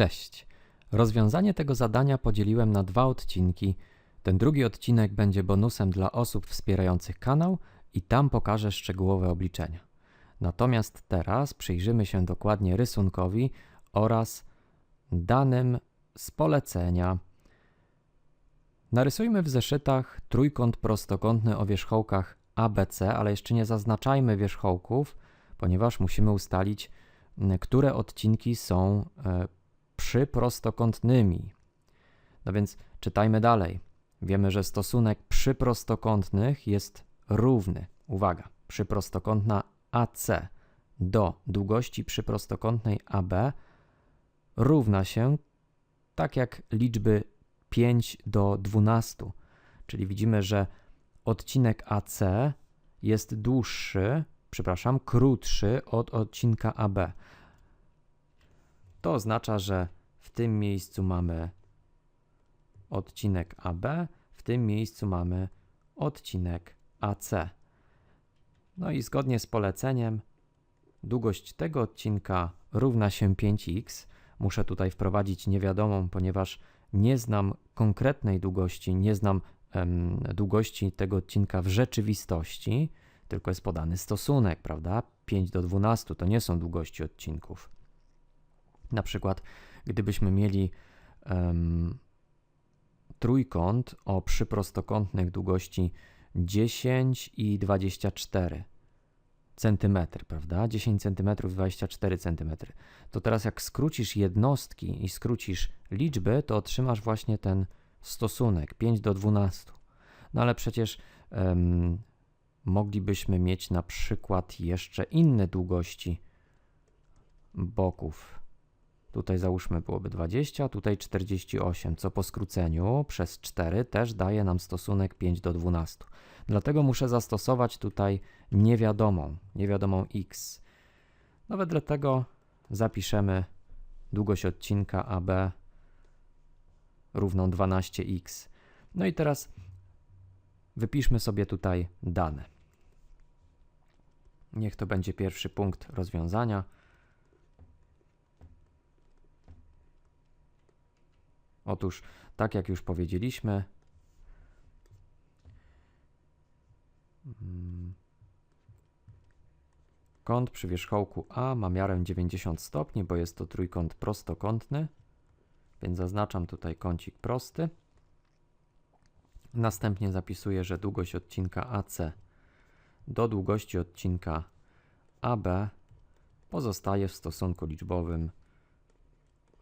Cześć. Rozwiązanie tego zadania podzieliłem na dwa odcinki. Ten drugi odcinek będzie bonusem dla osób wspierających kanał i tam pokażę szczegółowe obliczenia. Natomiast teraz przyjrzymy się dokładnie rysunkowi oraz danym z polecenia. Narysujmy w zeszytach trójkąt prostokątny o wierzchołkach ABC, ale jeszcze nie zaznaczajmy wierzchołków, ponieważ musimy ustalić, które odcinki są e, przyprostokątnymi. No więc czytajmy dalej. Wiemy, że stosunek przyprostokątnych jest równy. Uwaga, przyprostokątna AC do długości przyprostokątnej AB równa się tak jak liczby 5 do 12. Czyli widzimy, że odcinek AC jest dłuższy, przepraszam, krótszy od odcinka AB. To oznacza, że w tym miejscu mamy odcinek AB, w tym miejscu mamy odcinek AC. No i zgodnie z poleceniem, długość tego odcinka równa się 5x. Muszę tutaj wprowadzić niewiadomą, ponieważ nie znam konkretnej długości, nie znam długości tego odcinka w rzeczywistości, tylko jest podany stosunek, prawda? 5 do 12 to nie są długości odcinków. Na przykład, gdybyśmy mieli em, trójkąt o przyprostokątnych długości 10 i 24 centymetry, prawda? 10 centymetrów, 24 centymetry. To teraz jak skrócisz jednostki i skrócisz liczby, to otrzymasz właśnie ten stosunek 5 do 12. No ale przecież em, moglibyśmy mieć na przykład jeszcze inne długości boków. Tutaj załóżmy byłoby 20, tutaj 48, co po skróceniu przez 4 też daje nam stosunek 5 do 12. Dlatego muszę zastosować tutaj niewiadomą, niewiadomą x. No wedle tego zapiszemy długość odcinka AB równą 12x. No i teraz wypiszmy sobie tutaj dane. Niech to będzie pierwszy punkt rozwiązania. Otóż, tak jak już powiedzieliśmy, mm, kąt przy wierzchołku A ma miarę 90 stopni, bo jest to trójkąt prostokątny, więc zaznaczam tutaj kącik prosty. Następnie zapisuję, że długość odcinka AC do długości odcinka AB pozostaje w stosunku liczbowym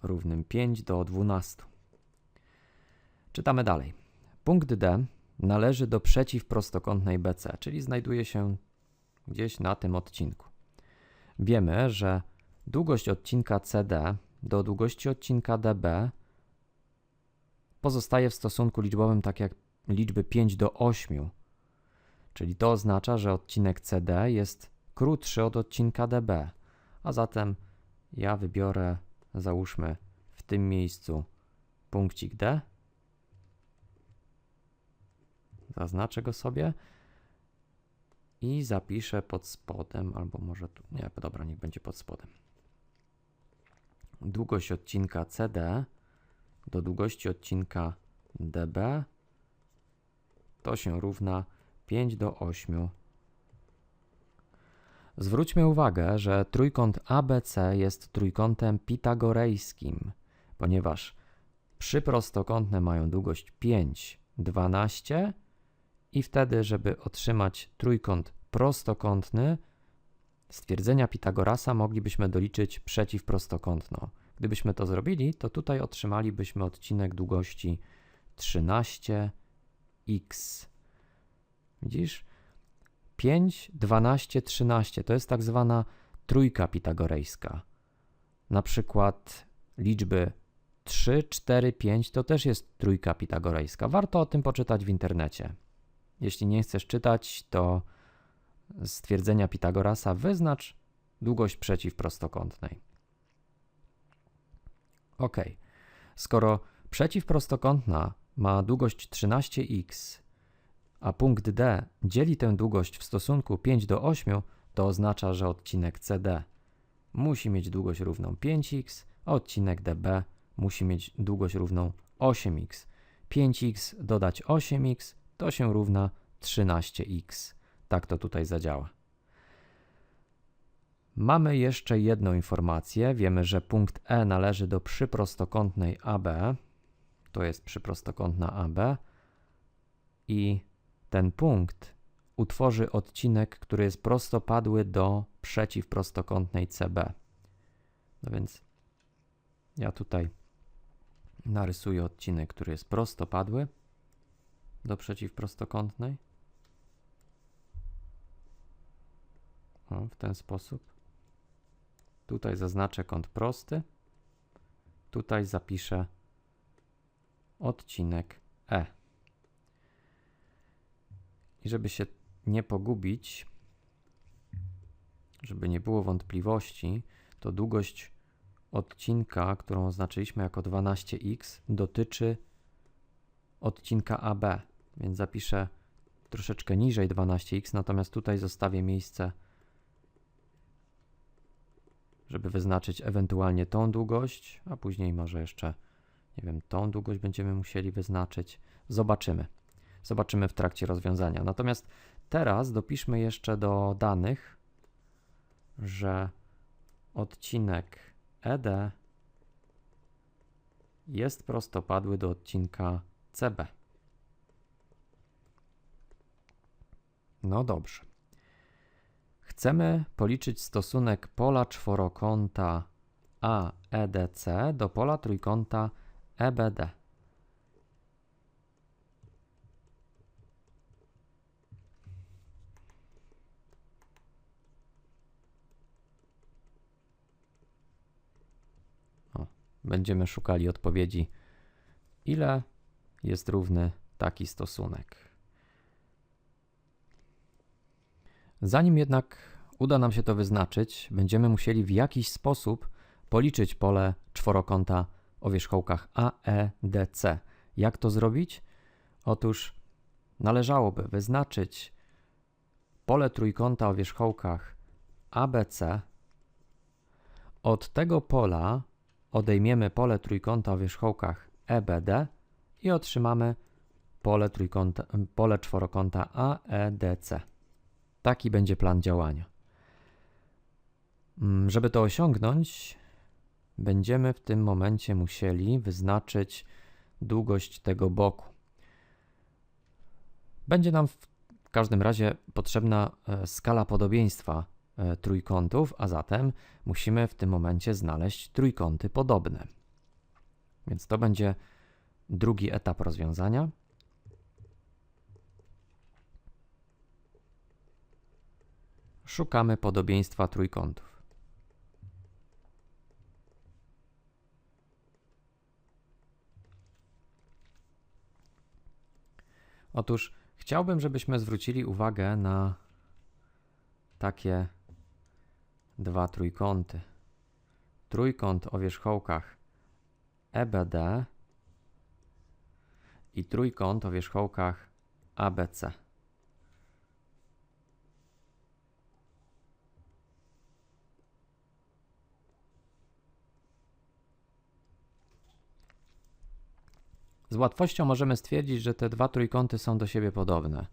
równym 5 do 12. Czytamy dalej. Punkt D należy do przeciwprostokątnej BC, czyli znajduje się gdzieś na tym odcinku. Wiemy, że długość odcinka CD do długości odcinka DB pozostaje w stosunku liczbowym tak jak liczby 5 do 8, czyli to oznacza, że odcinek CD jest krótszy od odcinka DB, a zatem ja wybiorę, załóżmy w tym miejscu punkcik D, zaznaczę go sobie i zapiszę pod spodem, albo może tu, nie, dobra, niech będzie pod spodem. Długość odcinka CD do długości odcinka DB to się równa 5 do 8. Zwróćmy uwagę, że trójkąt ABC jest trójkątem pitagorejskim, ponieważ przyprostokątne mają długość 5, 12 i wtedy, żeby otrzymać trójkąt prostokątny, stwierdzenia Pitagorasa moglibyśmy doliczyć przeciwprostokątną. Gdybyśmy to zrobili, to tutaj otrzymalibyśmy odcinek długości 13x. Widzisz? 5, 12, 13 to jest tak zwana trójka pitagorejska. Na przykład liczby 3, 4, 5 to też jest trójka pitagorejska. Warto o tym poczytać w internecie. Jeśli nie chcesz czytać, to stwierdzenia Pitagorasa wyznacz długość przeciwprostokątnej. Ok. Skoro przeciwprostokątna ma długość 13x, a punkt D dzieli tę długość w stosunku 5 do 8, to oznacza, że odcinek CD musi mieć długość równą 5x a odcinek DB musi mieć długość równą 8x. 5x dodać 8x to się równa 13x. Tak to tutaj zadziała. Mamy jeszcze jedną informację. Wiemy, że punkt E należy do przyprostokątnej AB. To jest przyprostokątna AB. I ten punkt utworzy odcinek, który jest prostopadły do przeciwprostokątnej CB. No więc ja tutaj narysuję odcinek, który jest prostopadły do przeciwprostokątnej. O, w ten sposób. Tutaj zaznaczę kąt prosty. Tutaj zapiszę odcinek E. I żeby się nie pogubić, żeby nie było wątpliwości, to długość odcinka, którą oznaczyliśmy jako 12x, dotyczy odcinka AB, więc zapiszę troszeczkę niżej 12x, natomiast tutaj zostawię miejsce, żeby wyznaczyć ewentualnie tą długość, a później może jeszcze, nie wiem, tą długość będziemy musieli wyznaczyć. Zobaczymy. Zobaczymy w trakcie rozwiązania. Natomiast teraz dopiszmy jeszcze do danych, że odcinek ED jest prostopadły do odcinka CB. No dobrze. Chcemy policzyć stosunek pola czworokąta AEDC do pola trójkąta EBD. O, będziemy szukali odpowiedzi, ile jest równy taki stosunek. Zanim jednak uda nam się to wyznaczyć, będziemy musieli w jakiś sposób policzyć pole czworokąta o wierzchołkach AEDC. Jak to zrobić? Otóż należałoby wyznaczyć pole trójkąta o wierzchołkach ABC. Od tego pola odejmiemy pole trójkąta o wierzchołkach EBD i otrzymamy pole, trójkąta, pole czworokąta AEDC. Taki będzie plan działania. Mm, Żeby to osiągnąć, będziemy w tym momencie musieli wyznaczyć długość tego boku. Będzie nam w każdym razie potrzebna e, skala podobieństwa e, trójkątów, a zatem musimy w tym momencie znaleźć trójkąty podobne. Więc to będzie drugi etap rozwiązania. Szukamy podobieństwa trójkątów. Otóż chciałbym, żebyśmy zwrócili uwagę na takie dwa trójkąty. Trójkąt o wierzchołkach EBD i trójkąt o wierzchołkach ABC. Z łatwością możemy stwierdzić, że te dwa trójkąty są do siebie podobne.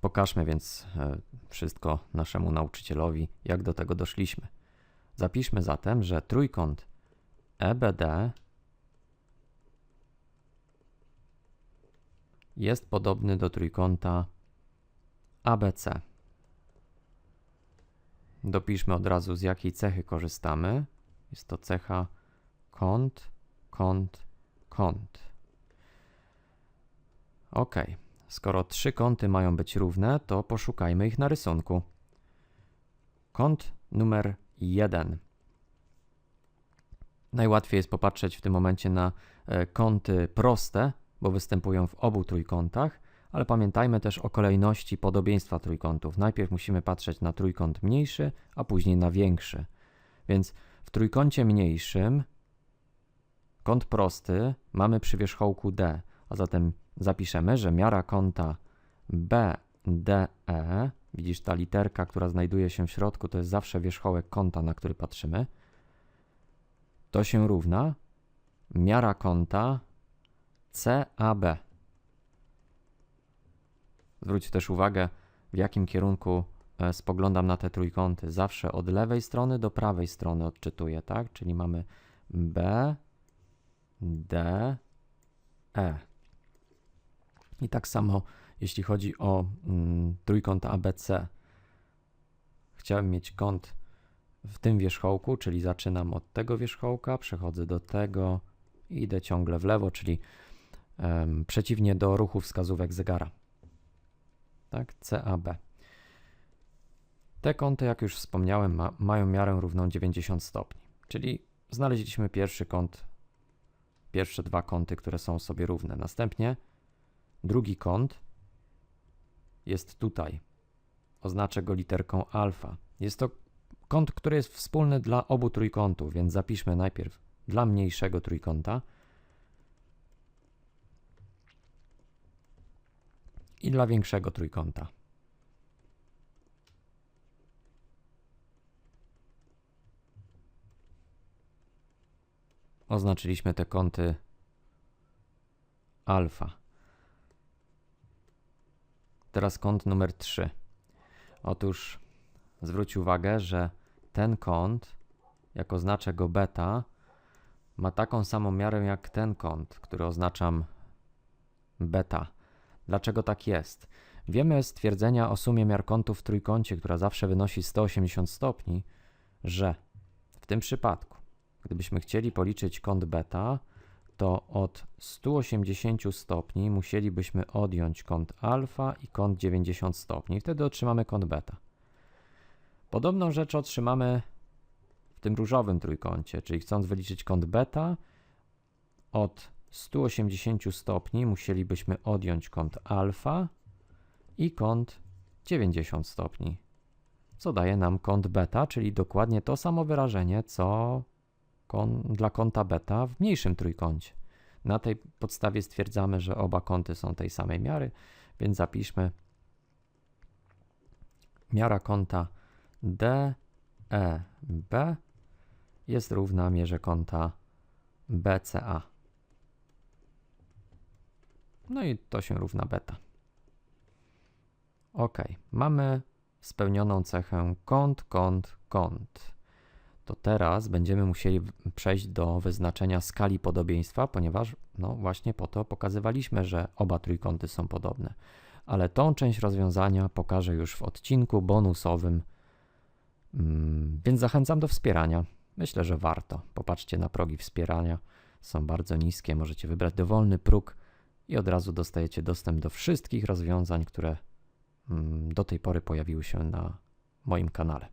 Pokażmy więc e, wszystko naszemu nauczycielowi, jak do tego doszliśmy. Zapiszmy zatem, że trójkąt EBD jest podobny do trójkąta ABC. Dopiszmy od razu, z jakiej cechy korzystamy. Jest to cecha kąt, kąt, kąt. Ok, skoro trzy kąty mają być równe, to poszukajmy ich na rysunku. Kąt numer 1. Najłatwiej jest popatrzeć w tym momencie na e, kąty proste, bo występują w obu trójkątach, ale pamiętajmy też o kolejności podobieństwa trójkątów. Najpierw musimy patrzeć na trójkąt mniejszy, a później na większy. Więc w trójkącie mniejszym kąt prosty mamy przy wierzchołku D, a zatem zapiszemy, że miara kąta BDE, widzisz ta literka, która znajduje się w środku, to jest zawsze wierzchołek kąta, na który patrzymy, to się równa miara kąta CAB. Zwróć też uwagę, w jakim kierunku e, spoglądam na te trójkąty. Zawsze od lewej strony do prawej strony odczytuję, tak? Czyli mamy B, D, E. I tak samo jeśli chodzi o mm, trójkąt ABC. Chciałem mieć kąt w tym wierzchołku, czyli zaczynam od tego wierzchołka, przechodzę do tego idę ciągle w lewo, czyli em, przeciwnie do ruchu wskazówek zegara. Tak, CAB. Te kąty, jak już wspomniałem, ma, mają miarę równą 90 stopni, czyli znaleźliśmy pierwszy kąt, pierwsze dwa kąty, które są sobie równe. Następnie drugi kąt jest tutaj. Oznaczę go literką alfa. Jest to kąt, który jest wspólny dla obu trójkątów, więc zapiszmy najpierw dla mniejszego trójkąta i dla większego trójkąta. Oznaczyliśmy te kąty alfa. Teraz kąt numer 3. Otóż zwróć uwagę, że ten kąt, jak oznaczę go beta, ma taką samą miarę jak ten kąt, który oznaczam beta. Dlaczego tak jest? Wiemy z twierdzenia o sumie miar kątów w trójkącie, która zawsze wynosi 180 stopni, że w tym przypadku, gdybyśmy chcieli policzyć kąt beta, to od 180 stopni musielibyśmy odjąć kąt alfa i kąt 90 stopni. Wtedy otrzymamy kąt beta. Podobną rzecz otrzymamy w tym różowym trójkącie, czyli chcąc wyliczyć kąt beta, od 180 stopni musielibyśmy odjąć kąt alfa i kąt 90 stopni, co daje nam kąt beta, czyli dokładnie to samo wyrażenie, co kon, dla kąta beta w mniejszym trójkącie. Na tej podstawie stwierdzamy, że oba kąty są tej samej miary, więc zapiszmy miara kąta DEB jest równa mierze kąta BCA. No i to się równa beta. Ok, mamy spełnioną cechę kąt, kąt, kąt. To teraz będziemy musieli przejść do wyznaczenia skali podobieństwa, ponieważ no właśnie po to pokazywaliśmy, że oba trójkąty są podobne. Ale tą część rozwiązania pokażę już w odcinku bonusowym, Mm, więc zachęcam do wspierania. Myślę, że warto. Popatrzcie na progi wspierania. Są bardzo niskie. Możecie wybrać dowolny próg i od razu dostajecie dostęp do wszystkich rozwiązań, które mm, do tej pory pojawiły się na moim kanale.